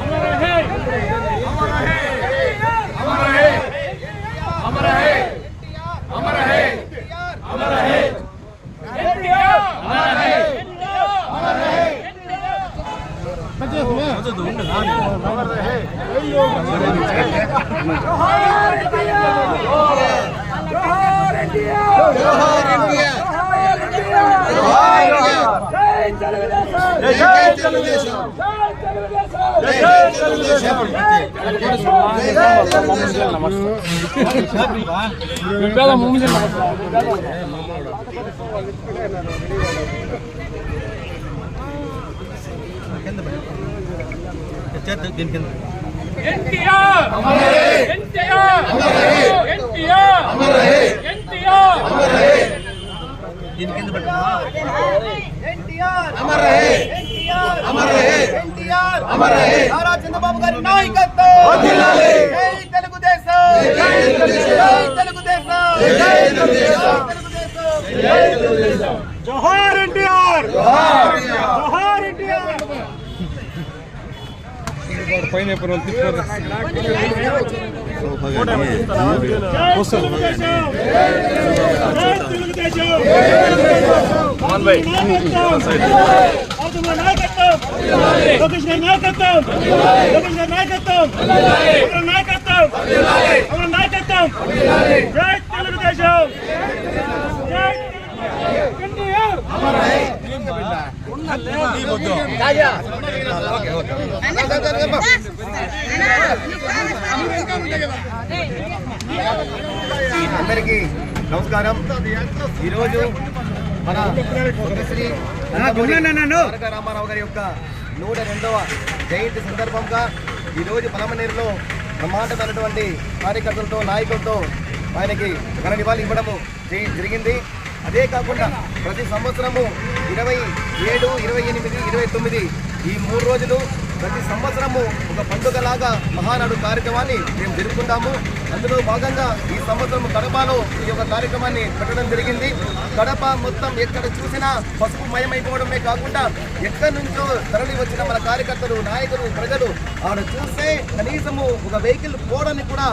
Vamos lá. NTR NTR NTR NTR NTR Amar రహే ఎన్టీఆర్ అమర్ రహే ఎన్టీఆర్ అమర్ రహే నారా చంద్రబాబు గారి నాయకత్వం వర్ధిల్లాలి జై తెలుగుదేశం జై తెలుగుదేశం జై తెలుగుదేశం జై తెలుగుదేశం జోహార్ ఎన్టీఆర్! జోహార్ జోహార్ ఎన్టీఆర్ అందరికీ నమస్కారం. ఈరోజు మన శ్రీ రామారావు గారి యొక్క నూట రెండవ జయంతి సందర్భంగా ఈరోజు పలమనేరులో బ్రహ్మాండమైనటువంటి కార్యకర్తలతో నాయకులతో ఆయనకి ఘన నివాళి ఇవ్వడము జరి- జరిగింది. అదే కాకుండా ప్రతి సంవత్సరము ఇరవై ఏడు ఇరవై ఎనిమిది ఇరవై తొమ్మిది ఈ మూడు రోజులు ప్రతి సంవత్సరము ఒక పండుగలాగా మహానాడు కార్యక్రమాన్ని మేము జరుపుకుంటాము. అందులో భాగంగా ఈ సంవత్సరం కడపలో ఈ యొక్క కార్యక్రమాన్ని పెట్టడం జరిగింది. కడప మొత్తం ఎక్కడ చూసినా పసుపు మయమైపోవడమే కాకుండా ఎక్కడి నుంచో తరలి వచ్చిన మన కార్యకర్తలు నాయకులు ప్రజలు ఆడ చూస్తే కనీసము ఒక వెహికల్ పోవడానికి కూడా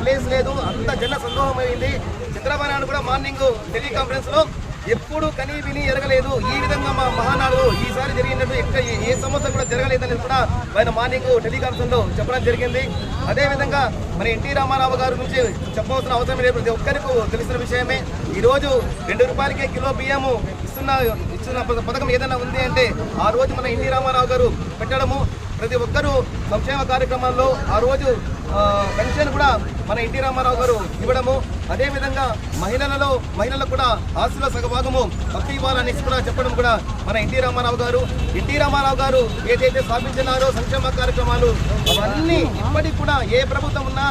ప్లేస్ లేదు. అంత జన సందోహమైంది చంద్రబాబు కూడా మార్నింగ్ టెలికాన్ఫరెన్స్లో ఎప్పుడు కనీ విని ఎరగలేదు. ఈ విధంగా మా మహానాడు ఈసారి జరిగినట్టు ఎక్కడ ఏ- సమస్య సంవత్సరం కూడా జరగలేదని కూడా ఆయన మార్నింగ్ టెలికాన్ఫరెన్స్లో చెప్పడం జరిగింది. అదేవిధంగా మన మరి ఎన్టీ రామారావు గారి నుంచి చెప్పవలసిన అవసరం లేదు. ప్రతి ఒక్కరికి తెలిసిన విషయమే. ఈరోజు రెండు రూపాయలకే కిలో బియ్యము ఇస్తున్న ఇస్తున్న పథకం ఏదైనా ఉంది అంటే ఆ రోజు మన ఎన్టీ రామారావు గారు పెట్టడము. ప్రతి ఒక్కరూ సంక్షేమ కార్యక్రమాల్లో ఆ రోజు పెన్షన్ కూడా మన ఎన్టీ రామారావు గారు ఇవ్వడము. అదేవిధంగా మహిళలలో మహిళలకు కూడా ఆస్తుల సగభాగము భక్తి ఇవ్వాలని కూడా చెప్పడం కూడా మన ఎన్టీ రామారావు గారు. ఎన్టీ రామారావు గారు ఏదైతే స్థాపించినారో సంక్షేమ కార్యక్రమాలు అవన్నీ ఇప్పటికి కూడా ఏ ప్రభుత్వం ఉన్నా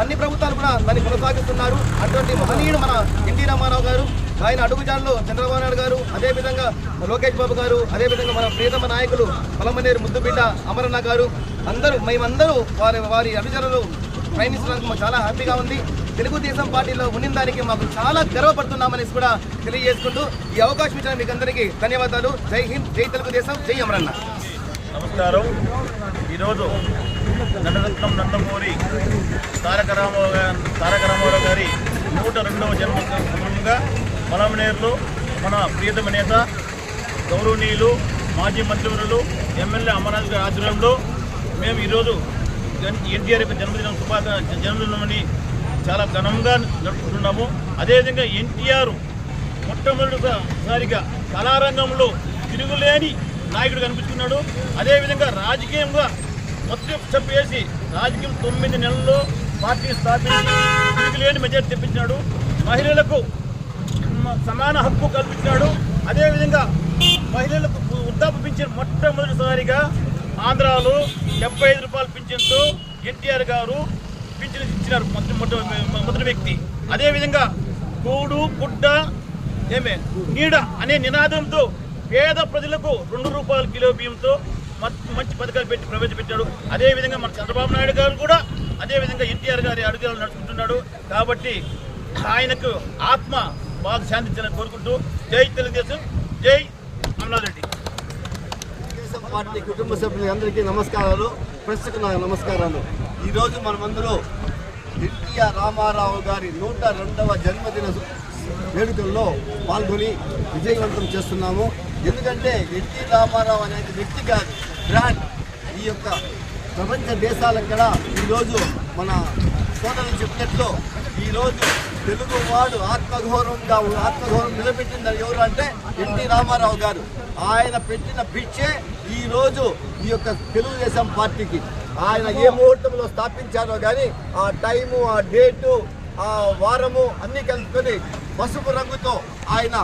అన్ని ప్రభుత్వాలు కూడా దాన్ని కొనసాగిస్తున్నారు. అటువంటి మహనీయుడు మన ఎన్టీ రామారావు గారు. ఆయన అడుగుజాడలో చంద్రబాబు నాయుడు గారు అదేవిధంగా లోకేష్ బాబు గారు అదేవిధంగా మన ప్రియతమ నాయకులు పొలమనేరు ముద్దుబిడ్డ అమరన్న గారు అందరూ మేమందరూ వారి వారి అడుగుజాడలో ప్రయాణించడానికి మాకు చాలా హ్యాపీగా ఉంది. తెలుగుదేశం పార్టీలో ఉండిన దానికి మాకు చాలా గర్వపడుతున్నామనేసి కూడా తెలియజేసుకుంటూ ఈ అవకాశం ఇచ్చిన మీకు అందరికీ ధన్యవాదాలు. జై హింద్ జై తెలుగుదేశం జై అమరన్న. నమస్కారం. ఈరోజు నటరత్నం నందమూరి తారక రామారావు తారక రామారావు గారి నూట రెండవ జన్మ సందర్భంగా మలమనేరులో మన ప్రియతమ నేత గౌరవనీయులు మాజీ మంత్రివర్యులు ఎమ్మెల్యే అమర్నాథ్ గారి ఆధ్వర్యంలో మేము ఈరోజు ఎన్టీఆర్ యొక్క జన్మదినం శుభాక జన్మదినమని చాలా ఘనంగా జరుపుకుంటున్నాము. అదేవిధంగా ఎన్టీఆర్ మొట్టమొదటిసారిగా కళారంగంలో తిరుగులేని నాయకుడు కనిపించుకున్నాడు అదేవిధంగా రాజకీయంగా మొత్తం చెప్పేసి రాజకీయం తొమ్మిది నెలల్లో పార్టీ స్థాపించి తిరుగులేని మెజార్టీ తెప్పించినాడు. మహిళలకు సమాన హక్కు కల్పించాడు అదేవిధంగా మహిళలకు వృద్ధాప్య పింఛన్ మొట్టమొదటిసారిగా ఆంధ్రాలో డెబ్బై ఐదు రూపాయలు పింఛన్తో ఎన్టీఆర్ గారు పింఛన్ ఇచ్చినారు మొదటి మొదటి వ్యక్తి. అదేవిధంగా కూడు గుడ్డ ఏమే నీడ అనే నినాదంతో పేద ప్రజలకు రెండు రూపాయల కిలో బియ్యంతో మంచి పథకాలు పెట్టి ప్రవేశపెట్టాడు. అదేవిధంగా మన చంద్రబాబు నాయుడు గారు కూడా అదేవిధంగా ఎన్టీఆర్ గారి అడుగులు నడుచుకుంటున్నాడు. కాబట్టి ఆయనకు ఆత్మ బాగా శాంతించాలని కోరుకుంటూ జై తెలుగుదేశం జై అమలారెడ్డి తెలుగుదేశం పార్టీ కుటుంబ సభ్యులందరికీ నమస్కారాలు ప్రస్తుత నా నమస్కారాలు. ఈరోజు మనమందరూ ఎన్టీఆర్ రామారావు గారి నూట రెండవ జన్మదిన వేడుకల్లో పాల్గొని విజయవంతం చేస్తున్నాము. ఎందుకంటే ఎన్టీ రామారావు అనేది వ్యక్తి కాదు బ్రాండ్. ఈ యొక్క ప్రపంచ దేశాలకు కూడా ఈరోజు మన సోదరులు చెప్పినట్లు ఈరోజు తెలుగువాడు ఆత్మఘోరంగా ఆత్మఘోరం నిలబెట్టింది ఎవరు అంటే ఎన్టీ రామారావు గారు. ఆయన పెట్టిన పిచ్చే ఈరోజు ఈ యొక్క తెలుగుదేశం పార్టీకి. ఆయన ఏ ముహూర్తంలో స్థాపించారో కానీ ఆ టైము ఆ డేటు ఆ వారము అన్ని కలుపుకొని పసుపు రంగుతో ఆయన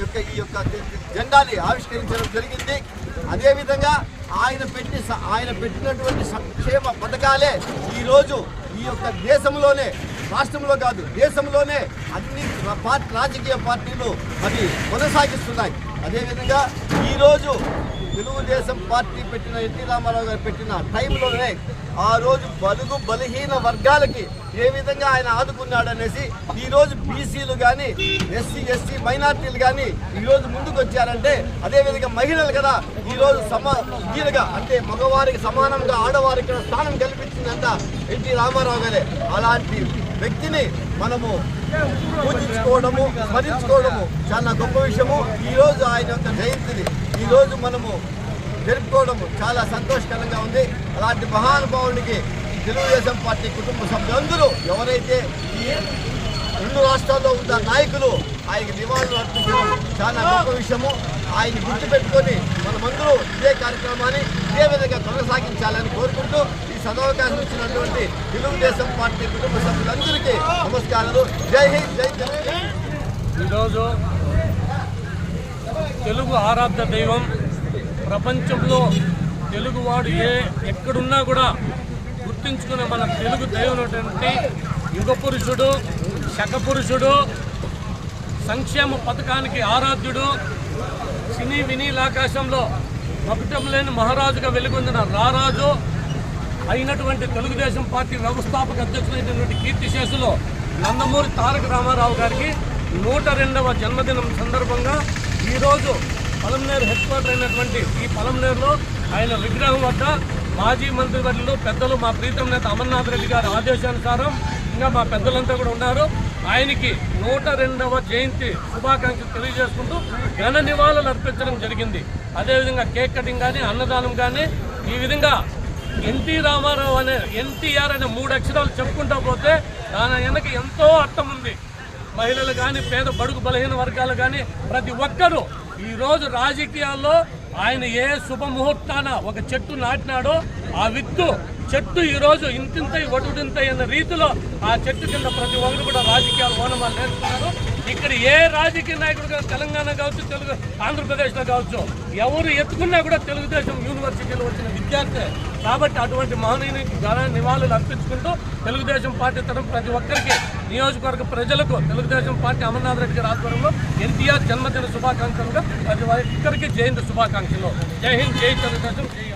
యొక్క ఈ యొక్క జెండాని ఆవిష్కరించడం జరిగింది. అదేవిధంగా ఆయన పెట్టి ఆయన పెట్టినటువంటి సంక్షేమ పథకాలే ఈరోజు ఈ యొక్క దేశంలోనే రాష్ట్రంలో కాదు దేశంలోనే అన్ని పార్టీ రాజకీయ పార్టీలు అవి కొనసాగిస్తున్నాయి. అదేవిధంగా ఈరోజు తెలుగుదేశం పార్టీ పెట్టిన ఎన్టీ రామారావు గారు పెట్టిన టైంలోనే ఆ రోజు బలుగు బలహీన వర్గాలకి ఏ విధంగా ఆయన ఆదుకున్నాడనేసి ఈరోజు రోజు బీసీలు కానీ ఎస్సీ ఎస్సీ మైనార్టీలు కానీ ఈరోజు ముందుకు వచ్చారంటే అదేవిధంగా మహిళలు కదా ఈ రోజు అంటే మగవారికి సమానంగా ఆడవారికి కూడా స్థానం కల్పించిందంట ఎన్టీ రామారావు గారే. అలాంటి వ్యక్తిని మనము పూజించుకోవడము స్మరించుకోవడము చాలా గొప్ప విషయము. ఈరోజు ఆయన యొక్క జయంతిని ఈరోజు మనము జరుపుకోవడము చాలా సంతోషకరంగా ఉంది. అలాంటి మహానుభావునికి తెలుగుదేశం పార్టీ కుటుంబ సభ్యులందరూ ఎవరైతే ఈ రెండు రాష్ట్రాల్లో ఉన్న నాయకులు ఆయనకి నివాళులు అర్పించడం చాలా గొప్ప విషయము. ఆయన గుర్తుపెట్టుకొని మనమందరూ ఇదే కార్యక్రమాన్ని ఇదే విధంగా కొనసాగించాలని కోరుకుంటూ ఈ సదవకాశం ఇచ్చినటువంటి తెలుగుదేశం పార్టీ కుటుంబ సభ్యులందరికీ నమస్కారాలు. జై హింద్ జై తెలుగు ఈరోజు తెలుగు ఆరాధ్య దైవం ప్రపంచంలో తెలుగువాడు ఏ ఎక్కడున్నా కూడా గుర్తించుకునే మన తెలుగు దైవమైనటువంటి యుగ పురుషుడు శక పురుషుడు సంక్షేమ పథకానికి ఆరాధ్యుడు సినీ వినీలాకాశంలో మకుటం లేని మహారాజుగా వెలుగొందిన రారాజు అయినటువంటి తెలుగుదేశం పార్టీ వ్యవస్థాపక అధ్యక్షులైనటువంటి కీర్తిశేషులు నందమూరి తారక రామారావు గారికి నూట రెండవ జన్మదినం సందర్భంగా ఈరోజు పలంనేరు హెడ్ క్వార్టర్ అయినటువంటి ఈ పలంనేరులో ఆయన విగ్రహం వద్ద మాజీ మంత్రివర్యులు పెద్దలు మా ప్రీతం నేత అమర్నాథ్ రెడ్డి గారి ఆదేశానుసారం ఇంకా మా పెద్దలంతా కూడా ఉన్నారు. ఆయనకి నూట రెండవ జయంతి శుభాకాంక్షలు తెలియజేసుకుంటూ ఘన నివాళులు అర్పించడం జరిగింది. అదేవిధంగా కేక్ కటింగ్ కానీ అన్నదానం కానీ ఈ విధంగా ఎన్టీ రామారావు అనే ఎన్టీఆర్ అనే మూడు అక్షరాలు చెప్పుకుంటా పోతే దాని వెనక ఎంతో అర్థం ఉంది. మహిళలు కానీ పేద బడుగు బలహీన వర్గాలు కానీ ప్రతి ఒక్కరూ ఈరోజు రాజకీయాల్లో ఆయన ఏ శుభముహూర్తాన ఒక చెట్టు నాటినాడో ఆ విత్తు చెట్టు ఈరోజు ఇంతింతై ఒటుడింతై అన్న రీతిలో ఆ చెట్టు కింద ప్రతి ఒక్కరు కూడా రాజకీయాలు ఓనమాలు నేర్చుకున్నారు. ఇక్కడ ఏ రాజకీయ నాయకుడు తెలంగాణ కావచ్చు తెలుగు ఆంధ్రప్రదేశ్లో కావచ్చు ఎవరు ఎత్తుకున్నా కూడా తెలుగుదేశం యూనివర్సిటీలో వచ్చిన విద్యార్థి. కాబట్టి అటువంటి మహనీయునికి ఘన నివాళులు అర్పించుకుంటూ తెలుగుదేశం పార్టీ తరఫు ప్రతి ఒక్కరికి నియోజకవర్గ ప్రజలకు తెలుగుదేశం పార్టీ అమర్నాథ్ రెడ్డి గారి ఆధ్వర్యంలో ఎన్టీఆర్ జన్మదిన శుభాకాంక్షలుగా ప్రతి ఒక్కరికి జయంతి శుభాకాంక్షలు. జై హింద్ జై తెలుగుదేశం జై